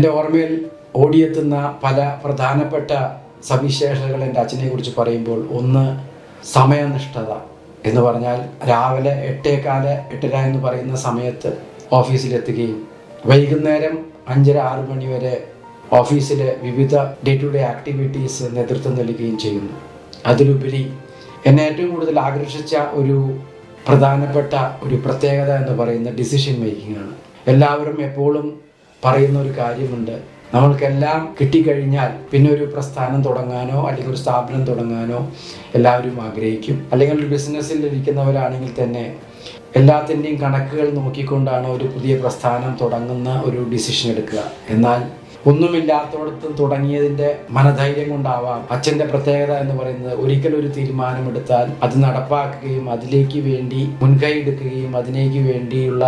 എന്റെ ഓർമ്മയിൽ ഓടിയെത്തുന്ന പല പ്രധാനപ്പെട്ട സവിശേഷതകൾ എന്റെ അച്ഛനെ കുറിച്ച് പറയുമ്പോൾ ഒന്ന് സമയനിഷ്ഠത എന്ന് പറഞ്ഞാൽ രാവിലെ എട്ടേകാൽ എട്ടര എന്ന് പറയുന്ന സമയത്ത് ഓഫീസിലെത്തുകയും വൈകുന്നേരം അഞ്ചര ആറ് മണി വരെ ഓഫീസിലെ വിവിധ ഡേ ടു ഡേ ആക്ടിവിറ്റീസ് നേതൃത്വം നൽകുകയും ചെയ്യുന്നു. അതിലുപരി എന്നെ ഏറ്റവും കൂടുതൽ ആകർഷിച്ച ഒരു പ്രധാനപ്പെട്ട ഒരു പ്രത്യേകത എന്ന് പറയുന്ന ഡിസിഷൻ മേക്കിംഗ് ആണ് എല്ലാവരും എപ്പോഴും പറയുന്ന ഒരു കാര്യമുണ്ട്. നമ്മൾക്കെല്ലാം കിട്ടിക്കഴിഞ്ഞാൽ പിന്നെ ഒരു പ്രസ്ഥാനം തുടങ്ങാനോ അല്ലെങ്കിൽ ഒരു സ്ഥാപനം തുടങ്ങാനോ എല്ലാവരും ആഗ്രഹിക്കും. അല്ലെങ്കിൽ ഒരു ബിസിനസ്സിൽ ഇരിക്കുന്നവരാണെങ്കിൽ തന്നെ എല്ലാത്തിന്റെയും കണക്കുകൾ നോക്കിക്കൊണ്ടാണ് ഒരു പുതിയ പ്രസ്ഥാനം തുടങ്ങുന്ന ഒരു ഡിസിഷൻ എടുക്കുക. എന്നാൽ ഒന്നുമില്ലാത്തടത്തും തുടങ്ങിയതിന്റെ മനധൈര്യം കൊണ്ടാവാം അച്ഛന്റെ പ്രത്യേകത എന്ന് പറയുന്നത് ഒരിക്കലും ഒരു തീരുമാനമെടുത്താൽ അത് നടപ്പാക്കുകയും അതിലേക്ക് വേണ്ടി മുൻകൈ എടുക്കുകയും അതിലേക്ക് വേണ്ടിയുള്ള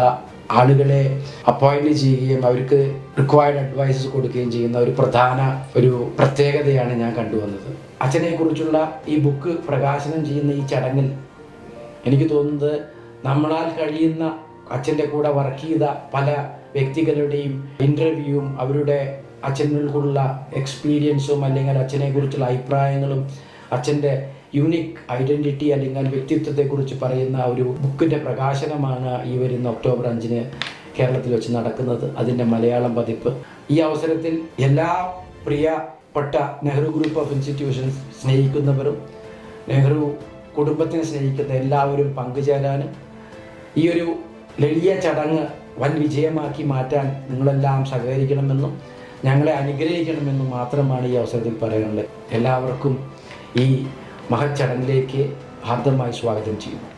ആളുകളെ അപ്പോയിന്റ് ചെയ്യുകയും അവർക്ക് റിക്വയർഡ് അഡ്വൈസസ് കൊടുക്കുകയും ചെയ്യുന്ന ഒരു പ്രധാന ഒരു പ്രത്യേകതയാണ് ഞാൻ കണ്ടുവന്നത്. അച്ഛനെ കുറിച്ചുള്ള ഈ ബുക്ക് പ്രകാശനം ചെയ്യുന്ന ഈ ചടങ്ങിൽ എനിക്ക് തോന്നുന്നത് നമ്മളാൽ കഴിയുന്ന അച്ഛന്റെ കൂടെ വർക്ക് ചെയ്ത പല വ്യക്തികളുടെയും ഇന്റർവ്യൂവും അവരുടെ അച്ഛനുള്ള എക്സ്പീരിയൻസും അല്ലെങ്കിൽ അച്ഛനെ കുറിച്ചുള്ള അഭിപ്രായങ്ങളും അച്ഛന്റെ യൂണിക് ഐഡന്റിറ്റി അല്ലെങ്കിൽ വ്യക്തിത്വത്തെക്കുറിച്ച് പറയുന്ന ഒരു ബുക്കിന്റെ പ്രകാശനമാണ് ഈ വരുന്ന ഒക്ടോബർ അഞ്ചിന് കേരളത്തിൽ വെച്ച് നടക്കുന്നത്. അതിന്റെ മലയാളം പതിപ്പ്. ഈ അവസരത്തിൽ എല്ലാ പ്രിയപ്പെട്ട നെഹ്റു ഗ്രൂപ്പ് ഓഫ് ഇൻസ്റ്റിറ്റ്യൂഷൻസ് സ്നേഹിക്കുന്നവരും നെഹ്റു കുടുംബത്തിനെ സ്നേഹിക്കുന്ന എല്ലാവരും പങ്കുചേരാനും ഈ ഒരു ലളിയ ചടങ്ങ് വൻ വിജയമാക്കി മാറ്റാൻ നിങ്ങളെല്ലാം സഹകരിക്കണമെന്നും ഞങ്ങളെ അനുഗ്രഹിക്കണമെന്നും മാത്രമാണ് ഈ അവസരത്തിൽ പറയാനുള്ളത്. എല്ലാവർക്കും ഈ മഹച്ചടങ്ങിലേക്ക് ഹാർദമായി സ്വാഗതം ചെയ്യുന്നു.